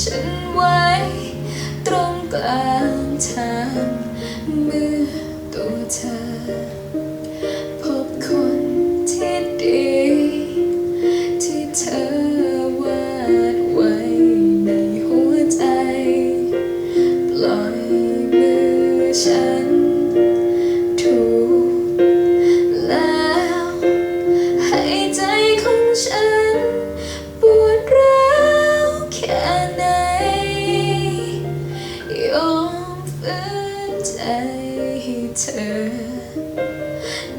ฉันไว้ตรงกลางทางเมื่อตัวเธอ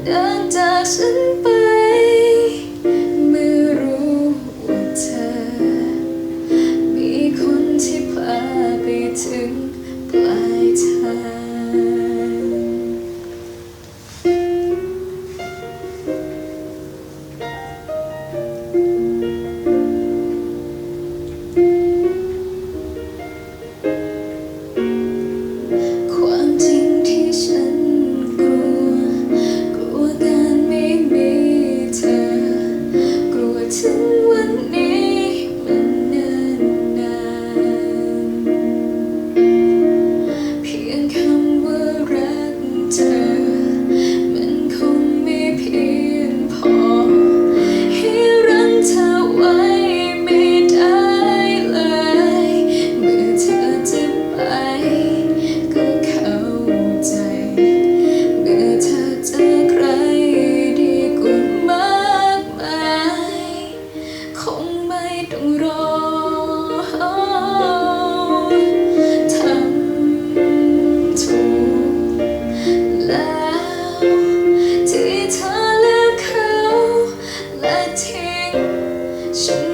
เดินจากฉันไป to 是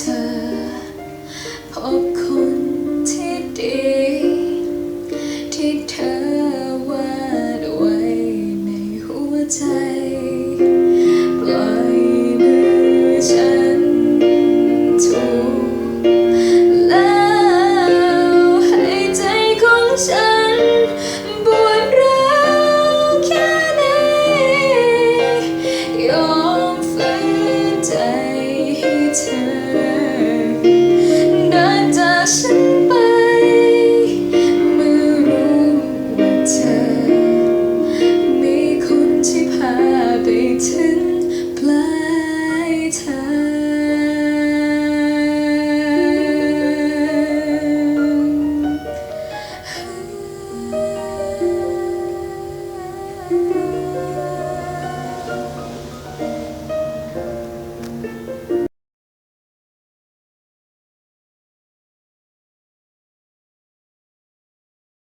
ธอ พบคนที่ดี ที่เธอวาดไว้ในหัวใจ Yes.